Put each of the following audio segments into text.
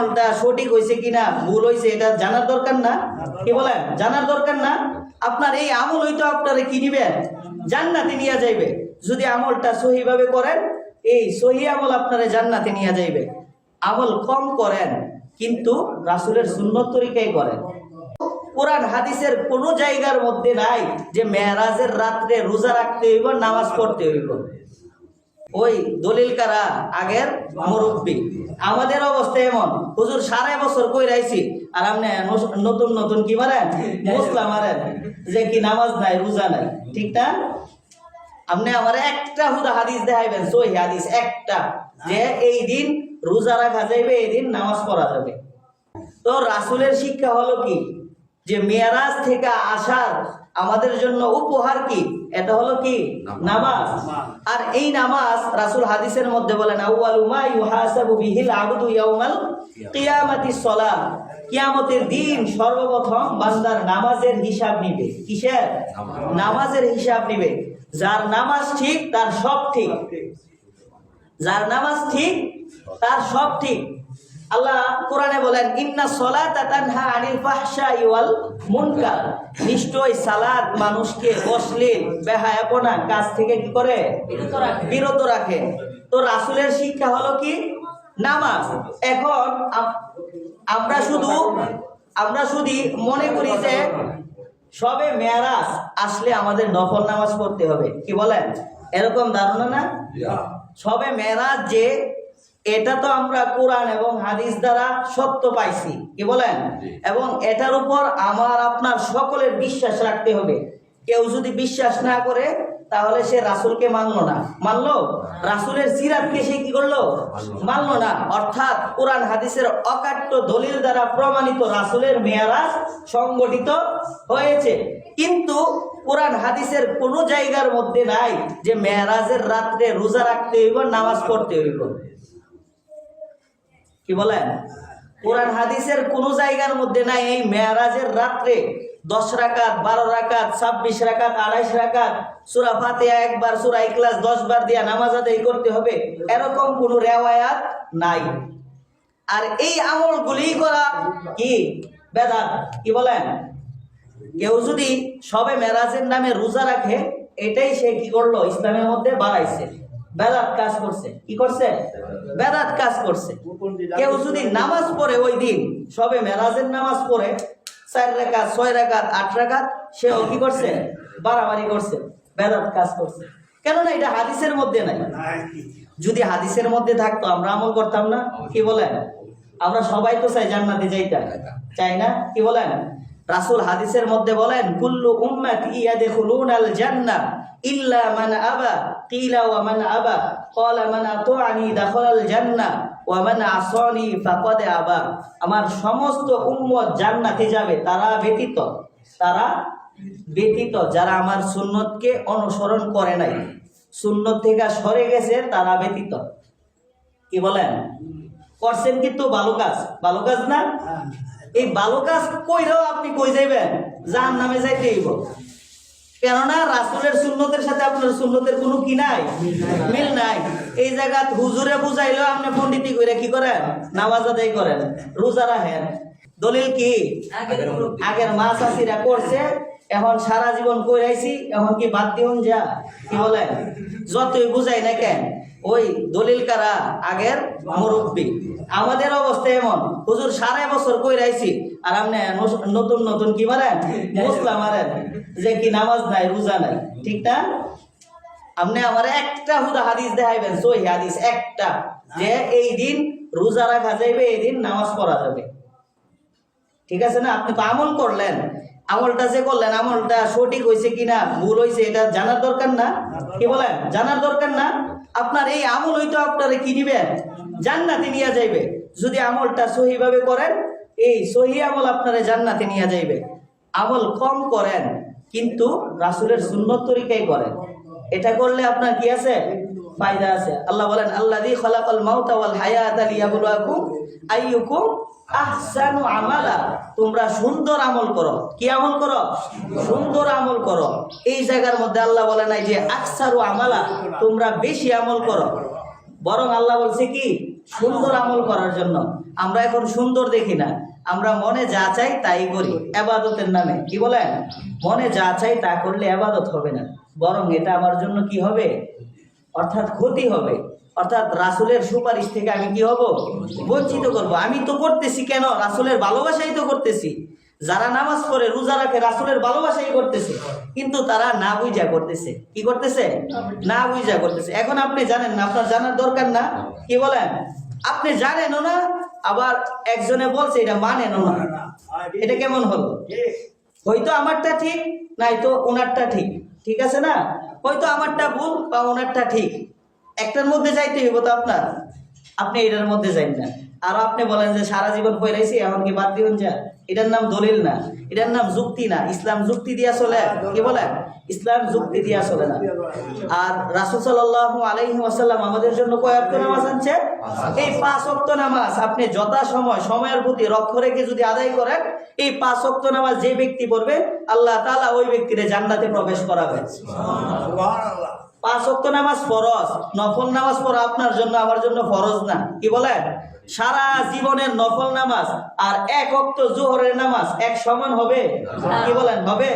আমলটা সঠিক হয়েছে কিনা, ভুল হয়েছে, এটা জানার দরকার না। কি বলেন? জানার দরকার না। আপনার এই আমল হইতো আপনারা কি নিবেন জান্নাতে নিয়ে যাইবে। যদি আমলটা সহিভাবে করেন, এই সহি আমল আপনারা জান্নাতে নিয়ে যাইবে। আমল কম করেন, কিন্তু রাসূলের সুন্নত তরিকাই করেন। কোরআন, হাদিসের কোন জায়গার মধ্যে নাই যে মেয়েরাজের রাত্রে রোজা রাখতে হইব, নামাজ পড়তে হইব। ওই দলিল কারা? আগের মুরব্বী। আমাদের অবস্থা এমন। হুজুর সাড়ে বছর কই রাইছি? আর আপনি নতুন নতুন কি মারেন? মুসলা মারেন। যে কি নামাজ নাই, রোজা নাই। ঠিক না? আপনি আমার একটা হুদা হাদিস দেখাইবেন, সহি হাদিস একটা, যে এই দিন রোজা রাখা যাইবে, এই দিন নামাজ পড়া যাবে। তো রাসূলের শিক্ষা হলো কি? যে মেয়ারাজ থেকে আসার আমাদের জন্য উপহার কি? এটা হলো কি? নামাজ। আর এই নামাজ রাসূল হাদিসের মধ্যে বলেন আউয়ালু মা ইউহাসাবু বিহিল আবদু ইয়াউমাল কিয়ামাতিস সালাহ কিয়ামতের দিন সর্বপ্রথম বান্দার নামাজের হিসাব নিবে। কিসের? নামাজের হিসাব নিবে। যার নামাজ ঠিক তার সব ঠিক। যার নামাজ ঠিক তার সব ঠিক। আল্লাহ কোরআনে বলেন ইন্না সলাতা তানহা আনিল ফাহশাই ওয়াল মুনকার। নিশ্চয় সালাদ মানুষকে অশ্লীল বেহায়াপনা কাজ থেকে কি করে? বিরত রাখে। তো রাসূলের শিক্ষা হলো কি? নামাজ। এখন আম- আমরা শুধু আমরা শুধু মনে করি যে সবে মেয়ারাজ আসলে আমাদের নফল নামাজ পড়তে হবে। কি বলেন? এরকম ধারণা না? সবে মেরাজ যে এটা তো আমরা কোরআন এবং হাদিস দ্বারা সত্য পাইছি কি বলেন? এবং এটার উপর আমার আপনার সকলের বিশ্বাস রাখতে হবে। কেউ যদি বিশ্বাস না করে তাহলে সে রাসূলকে মানলো না। মানলো? রাসূলের সিরাতকে সে কি করল? মানলো না। অর্থাৎ কোরআন হাদিসের অকাট্য দলিল দ্বারা প্রমাণিত রাসুলের মেয়ারাজ সংগঠিত হয়েছে। কিন্তু কোরআন হাদিসের কোনো জায়গার মধ্যে নাই যে মেয়ারাজের রাত্রে রোজা রাখতে হইব নামাজ পড়তে হইব। কি বলেন? কোরআন হাদিসের কোন জায়গার মধ্যে নাই, এই মেয়ারাজের রাত্রে দশ রাকাত, বারো রাকাত, ছাব্বিশ রাকাত, আড়াইশ রাকাত, সুরা ফাতেহা একবার, সুরা ইখলাস দশ বার দিয়া নামাজ আদায় করতে হবে, এরকম কোনো রেওয়ায়াত নাই। আর এই আমলগুলি করা কি? বেদাত, কি বলেন? কেউ যদি সবে মেরাজের নামে রোজা রাখে, এটাই সে কি করল? ইসলামের মধ্যে বাড়াইছে। বেদাত কাজ করছে। কি করছে? বেদাত কাজ করছে। কেউ যদি নামাজ পড়ে ওই দিন, সবে মেরাজের নামাজ পড়ে, চার রেখাত ছয় রেখাত আট রেখাত সেও কি করছে? বাড়াবাড়ি করছে, বেদাত কাজ করছে। কেননা এটা হাদিসের মধ্যে নাই। যদি হাদিসের মধ্যে থাকতো, আমরা আমল করতাম না। কি বলেন? আমরা সবাই তো চাই জান্নাতে যাইতাম। চাই না? কি বলেন? রাসূল হাদিসের মধ্যে বলেন, কুল্লু উম্মাত উম্মাতি ইয়াদখুলুনাল জান্নাহ ইল্লা মান আবা, কিলা ওয়া মান আবা, ক্বালা মান আতাআনি দাখালাল জান্নাহ ওয়া মান আসানি ফাকাদ আবা। আমার সমস্ত উম্মত জান্নাতে যাবে, তারা ব্যতীত তারা ব্যতীত, যারা আমার সুন্নতকে অনুসরণ করে নাই। সুন্নত থেকে সরে গেছে, তারা ব্যতীত। কি বলেন? করছেন কিন্তু ভালো কাজ ভালো কাজ না? এই ভালো কাজ কইরাও আপনি কই যাইবেন? যার নামে যাইতে হইব। কেননা রাসূলের সুন্নতের সাথে আপনার সুন্নতের কোনো কি নাই? মিল নাই। এই জায়গাত হুজুরে বুঝাইলেও আপনি পণ্ডিতি কইরা কি করেন? নামাজ আদায় করেন। রোজা রাখেন। দলিল কি? আগের মা চাষিরা করছে এখন সারা জীবন কইরাইছি এখন কি বাদ দিউন যা? কি বলেন? যতই বুঝাই না কেন ওই দলিল কারা? আগের মুরব্বী। আমাদের অবস্থা এমন। হুজুর সাড়ে বছর কইরাইছি আর আপনি নতুন নতুন কি মারেন? মুসলা মারেন। যে কি নামাজ নাই, রোজা নাই। ঠিক না? আপনি আমার একটা হুদা হাদিস দেখাইবেন, সহি হাদিস একটা, যে এই দিন রোজা রাখা যাইবে, এই দিন নামাজ পড়া যাবে। ঠিক আছে না? আপনি তো আমল করলেন। আমলটা যে করলেন, আমলটা সঠিক হয়েছে কিনা, ভুল হয়েছে এটা জানার দরকার না? কি বলেন? জানার দরকার না? আপনার এই আমল হইতো আপনারা কি নিবেন জান্নাতে নিয়ে যাইবে। যদি আমলটা সহিভাবে করেন, এই সহি আমল আপনারা জান্নাতে নিয়ে যাইবে। আমল কম করেন, কিন্তু রাসুলের সুন্নত তরিকাই করেন। এটা করলে আপনার কি আছে? ফায়দা আছে। আল্লাহ বলেন, আল্লাযী খালাকাল মাউতা ওয়াল হায়াতা লিয়াবলুয়াকুম আইয়ুকুম আহসানু আমালা। তোমরা সুন্দর আমল করো। কি আমল করো? সুন্দর আমল করো। এই জায়গার মধ্যে আল্লাহ বলে নাই যে, আকসারু আমালা। তোমরা বেশি আমল করো। বরং আল্লাহ বলছে কি? সুন্দর আমল করার জন্য। আমরা এখন সুন্দর দেখি না। আমরা মনে যা চাই তাই করি। আবাদতের নামে, কি বলেন? মনে যা চাই তা করলে আবাদত হবে না। বরং এটা আমার জন্য কি হবে? অর্থাৎ ক্ষতি হবে। অর্থাৎ রাসুলের সুপারিশ থেকে আমি কি হব? বঞ্চিত করব। আমি তো করতেছি কেন? রাসুলের ভালোবাসাই তো করতেছি। যারা নামাজ পড়ে, রোজা রাখে, রাসুলের ভালোবাসাই করতেছে, কিন্তু তারা না বুঝা করতেছে। কি করতেছে? না বুঝা করতেছে। এখন আপনি জানেন না, আপনার জানার দরকার না। কি বলেন? আপনি জানেনও না, আবার একজনে বলছে, এটা মানেনও না। এটা কেমন হলো? হয়তো আমারটা ঠিক নাই তো ওনারটা ঠিক। ঠিক আছে না? হয়তো আমারটা ভুল বা ওনারটা ঠিক। একটার মধ্যে যাইতে হইব তো আপনার। আপনি এটার মধ্যে যাইন না। আর আপনি বলেন যে, সারা জীবন পয়রাইছি এমনকি বাদ দিবেন যা। এটার নাম দলিল না এটার নাম যুক্তি না ইসলাম যুক্তি দিয়া চলে কি বলেন? ইসলাম যুক্তি দিয়া চলে না। আর রাসুল সাল্লাহ আলাইহি ওয়াসাল্লাম আমাদের জন্য কয় অক্ত নামাজ আনছে? এই পাঁচ অক্ত নামাজ আপনি যথা সময় সময়ের প্রতি লক্ষ্য রেখে যদি আদায় করেন এই পাঁচ অক্ত নামাজ যে ব্যক্তি পড়বে আল্লাহ তাআলা ওই ব্যক্তিরে জান্নাতে প্রবেশ করাবে। পাঁচ অক্ত নামাজ ফরজ নফল নামাজ পড়া আপনার জন্য আমার জন্য ফরজ না কি বলেন? সারা জীবনের নফল নামাজ আর এক অক্ত জোহরের নামাজ এক সমান হবে? কি বলেন, হবে?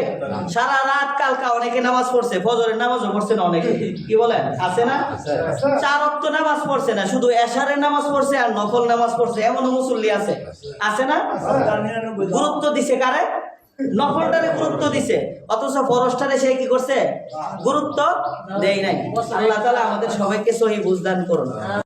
সারা রাত কালকা অনেকে নামাজ পড়ছে, ফজরের নামাজও পড়ছে না অনেকে। কি বলেন, আছে না? চার অক্ত নামাজ পড়ছে না, শুধু এশারের নামাজ পড়ছে আর নফল নামাজ পড়ছে, এমনও মুসল্লি আছে। আছে না? গুরুত্ব দিছে কারে? নফলটারে গুরুত্ব দিছে, অথচ ফরসটারে সে কি করছে? গুরুত্ব দেয় নাই। আল্লাহ তালা আমাদের সবাইকে সহি বুঝদান করুন।